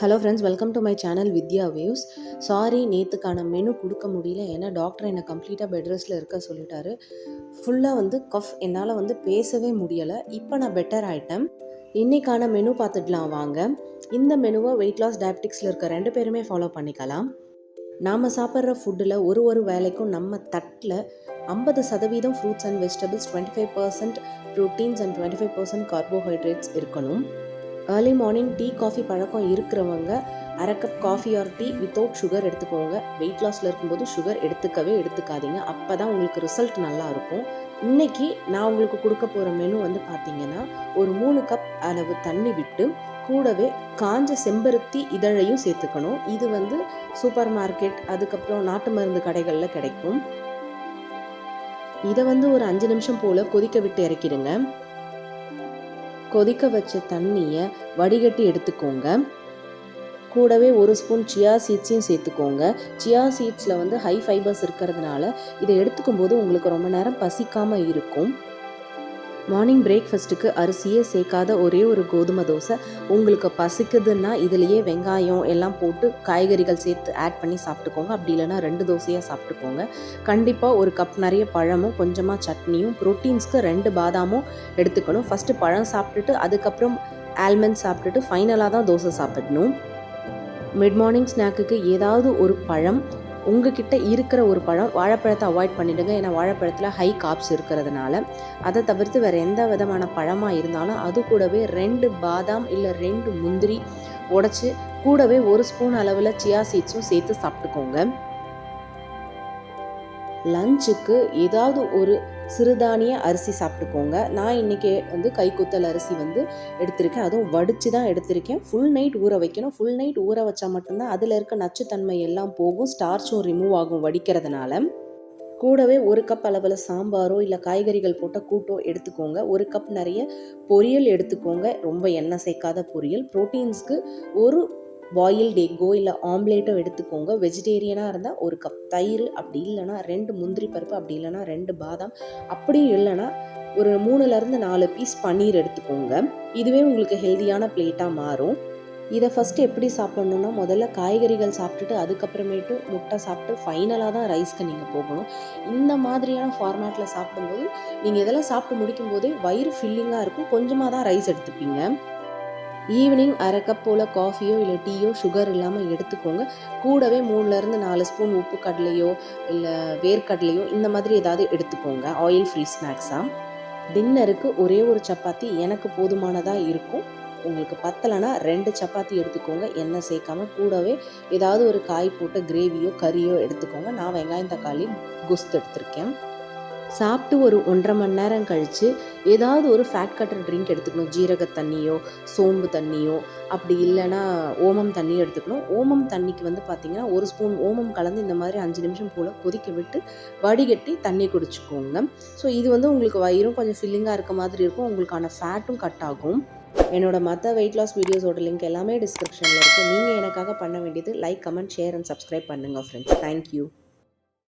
Hello friends welcome to my channel Vidya views sorry நேற்றுக்கான menu கொடுக்க முடியல. ஏன்னா doctor என்னை கம்ப்ளீட்டாக பெட் ரெஸ்ட்டில் இருக்க சொல்லிட்டாரு. ஃபுல்லாக வந்து கஃப் என்னால் வந்து பேசவே முடியலை. இப்போ நான் பெட்டர் ஆகிட்டேன் இன்றைக்கான மெனு பார்த்துடலாம் வாங்க. இந்த மெனுவை வெயிட் லாஸ் டயபெட்டிக்ஸில் இருக்க ரெண்டு பேருமே ஃபாலோ பண்ணிக்கலாம். நாம் சாப்பிட்ற ஃபுட்டில் ஒரு ஒரு வேலைக்கும் நம்ம தட்டில் ஐம்பது சதவீதம் fruits and vegetables twenty five percent proteins and twenty five percent carbohydrates இருக்கணும். ஏர்லி மார்னிங் டீ காஃபி பழக்கம் இருக்கிறவங்க அரை cup coffee or tea without sugar எடுத்துக்கோங்க. வெயிட் லாஸில் இருக்கும்போது சுகர் எடுத்துக்கவே எடுத்துக்காதீங்க. அப்போ தான் உங்களுக்கு ரிசல்ட் நல்லா இருக்கும். நான் உங்களுக்கு கொடுக்க போகிற மெனு வந்து பார்த்தீங்கன்னா ஒரு மூணு கப் அளவு தண்ணி விட்டு கூடவே காஞ்ச செம்பருத்தி இதழையும் சேர்த்துக்கணும். இது வந்து சூப்பர் மார்க்கெட் அதுக்கப்புறம் நாட்டு மருந்து கடைகளில் கிடைக்கும். இதை வந்து ஒரு அஞ்சு நிமிஷம் போல் கொதிக்க விட்டு இறக்கிடுங்க. கொதிக்க வச்ச தண்ணியை வடிகட்டி எடுத்துக்கோங்க. கூடவே ஒரு ஸ்பூன் சியா சீட்ஸையும் சேர்த்துக்கோங்க. சியா சீட்ஸில் வந்து ஹை ஃபைபர்ஸ் இருக்கிறதுனால இதை எடுத்துக்கும் போது உங்களுக்கு ரொம்ப நேரம் பசிக்காமல் இருக்கும். மார்னிங் பிரேக்ஃபாஸ்ட்டுக்கு அரிசியே சேர்க்காத ஒரே ஒரு கோதுமை தோசை. உங்களுக்கு பசிக்குதுன்னா இதுலேயே வெங்காயம் எல்லாம் போட்டு காய்கறிகள் சேர்த்து ஆட் பண்ணி சாப்பிட்டுக்கோங்க. அப்படி இல்லைன்னா ரெண்டு தோசையாக சாப்பிட்டுக்கோங்க. கண்டிப்பாக ஒரு கப் நிறைய பழமும் கொஞ்சமாக சட்னியும் ப்ரோட்டீன்ஸ்க்கு ரெண்டு பாதாமும் எடுத்துக்கணும். ஃபஸ்ட்டு பழம் சாப்பிட்டுட்டு அதுக்கப்புறம் ஆல்மண்ட் சாப்பிட்டுட்டு ஃபைனலாக தான் தோசை சாப்பிடணும். மிட் மார்னிங் ஸ்நாக்குக்கு ஏதாவது ஒரு பழம் உங்ககிட்ட இருக்கிற ஒரு பழம் வாழைப்பழத்தை அவாய்ட் பண்ணிடுங்க. ஏன்னா வாழைப்பழத்தில் ஹை காப்ஸ் இருக்கிறதுனால. அதை தவிர்த்து வேறு எந்த விதமான பழமாக இருந்தாலும் அது கூடவே ரெண்டு பாதாம் இல்லை ரெண்டு முந்திரி உடச்சி கூடவே ஒரு ஸ்பூன் அளவில் சியா சீட்ஸும் சேர்த்து சாப்பிட்டுக்கோங்க. லஞ்சுக்கு ஏதாவது ஒரு சிறுதானிய அரிசி சாப்பிட்டுக்கோங்க. நான் இன்றைக்கி வந்து கைக்குத்தல் அரிசி வந்து எடுத்திருக்கேன். அதுவும் வடித்து தான் எடுத்திருக்கேன். ஃபுல் நைட் ஊற வைக்கணும். ஃபுல் நைட் ஊற வச்சா மட்டும்தான் அதில் இருக்க நச்சுத்தன்மை எல்லாம் போகும். ஸ்டார்ச்சும் ரிமூவ் ஆகும் வடிக்கிறதுனால. கூடவே ஒரு கப் அளவில் சாம்பாரோ இல்லை காய்கறிகள் போட்ட கூட்டோ எடுத்துக்கோங்க. ஒரு கப் நிறைய பொரியல் எடுத்துக்கோங்க. ரொம்ப எண்ணெய் சேர்க்காத பொரியல். ப்ரோட்டீன்ஸ்க்கு ஒரு பாயில்டு எக்கோ இல்லை ஆம்லேட்டோ எடுத்துக்கோங்க. வெஜிடேரியனாக இருந்தால் ஒரு கப் தயிர் அப்படி இல்லைன்னா ரெண்டு முந்திரி பருப்பு அப்படி இல்லைன்னா ரெண்டு பாதாம் அப்படியும் இல்லைன்னா ஒரு மூணுலேருந்து நாலு பீஸ் பன்னீர் எடுத்துக்கோங்க. இதுவே உங்களுக்கு ஹெல்தியான பிளேட்டாக மாறும். இதை ஃபஸ்ட்டு எப்படி சாப்பிட்ணுன்னா முதல்ல காய்கறிகள் சாப்பிட்டுட்டு அதுக்கப்புறமேட்டு முட்டை சாப்பிட்டு ஃபைனலாக தான் ரைஸ்க்கு நீங்கள் போகணும். இந்த மாதிரியான ஃபார்மேட்டில் சாப்பிடும்போது நீங்கள் இதெல்லாம் சாப்பிட்டு முடிக்கும் போதே வயிறு ஃபில்லிங்காக இருக்கும். கொஞ்சமாக தான் ரைஸ் எடுத்துப்பீங்க. ஈவினிங் அரை கப் போல் காஃபியோ இல்லை டீயோ சுகர் இல்லாமல் எடுத்துக்கோங்க. கூடவே மூணுலேருந்து நாலு ஸ்பூன் உப்பு கடலையோ இல்லை வேர்க்கடலையோ இந்த மாதிரி ஏதாவது எடுத்துக்கோங்க. ஆயில் ஃப்ரீ ஸ்நாக்ஸாக டின்னருக்கு ஒரே ஒரு சப்பாத்தி எனக்கு போதுமானதாக இருக்கும். உங்களுக்கு பத்தலைன்னா ரெண்டு சப்பாத்தி எடுத்துக்கோங்க. எண்ணெய் சேர்க்காம கூடவே ஏதாவது ஒரு காய் போட்ட கிரேவியோ கறியோ எடுத்துக்கோங்க. நான் வெங்காயம் தக்காளி குஸ்து எடுத்திருக்கேன். சாப்பிட்டு ஒரு ஒன்றரை மணி நேரம் கழித்து ஏதாவது ஒரு ஃபேட் கட்டர் ட்ரிங்க் எடுத்துக்கணும். ஜீரக தண்ணியோ சோம்பு தண்ணியோ அப்படி இல்லைன்னா ஓமம் தண்ணியோ எடுத்துக்கணும். ஓமம் தண்ணிக்கு வந்து பார்த்திங்கன்னா ஒரு ஸ்பூன் ஓமம் கலந்து இந்த மாதிரி அஞ்சு நிமிஷம் போல் கொதிக்க விட்டு வடிகட்டி தண்ணி குடிச்சுக்கோங்க. ஸோ இது வந்து உங்களுக்கு வயிறும் கொஞ்சம் ஃபில்லிங்காக இருக்க மாதிரி இருக்கும். உங்களுக்கான ஃபேட்டும் கட் ஆகும். என்னோட மற்ற வெயிட் லாஸ் வீடியோஸோட லிங்க் எல்லாமே டிஸ்கிரிப்ஷனில் இருக்குது நீங்கள் எனக்காக பண்ண வேண்டியது like comment share and subscribe பண்ணுங்கள் ஃப்ரெண்ட்ஸ் தேங்க்யூ